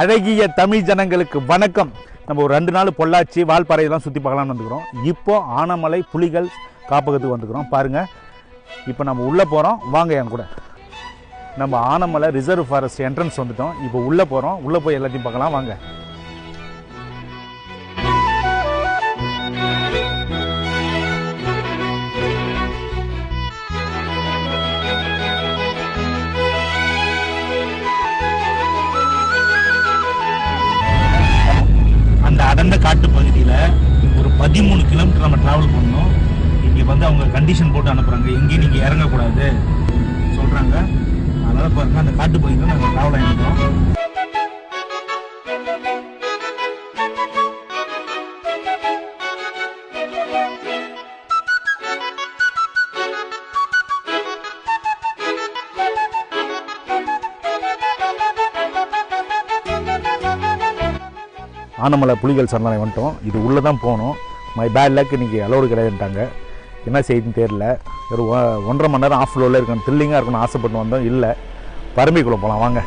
அழகிய தமிழ் ஜனங்களுக்கு வணக்கம். நம்ம ஒரு ரெண்டு நாள் பொள்ளாச்சி வால்பாறையெல்லாம் சுற்றி பார்க்கலாம்னு வந்துக்கிறோம் இப்போ ஆனமலை புலிகள் காப்பகத்துக்கு வந்துக்கிறோம் பாருங்கள் இப்போ நம்ம உள்ளே போகிறோம் வாங்க என் கூட. நம்ம ஆனமலை ரிசர்வ் ஃபாரஸ்ட் என்ட்ரன்ஸ் வந்துட்டோம். இப்போ உள்ளே போகிறோம் உள்ளே போய் எல்லாத்தையும் பார்க்கலாம். வாங்க. அடர்ந்த காட்டு பகுதியில் ஒரு பதிமூணு கிலோமீட்டர் நம்ம ட்ராவல் பண்ணோம். இங்கே வந்து அவங்க கண்டிஷன் போட்டு அனுப்புகிறாங்க எங்கேயும் நீங்கள் இறங்கக்கூடாது. சொல்கிறாங்க அதனால் பாருங்கள் அந்த காட்டு பகுதியில் நாங்கள் ட்ராவல் ஆகிட்டோம் ஆனமலை புலிகள் சரணாலயம் வந்துட்டோம். இது உள்ளே தான் போகணும் மை பேட் லக் இன்னைக்கு அலோடு கிடையாதுட்டாங்க என்ன செய்யுதுன்னு தெரியல. ஒரு ஒ- ஒன்றரை மணி நேரம் ஆஃப் ஃப்ளோவில் இருக்கணும். த்ரில்லிங்காக இருக்கணும் ஆசைப்பட்டு வந்தோம். இல்லை. பரம்பிக்குள்ளே போகலாம் வாங்க.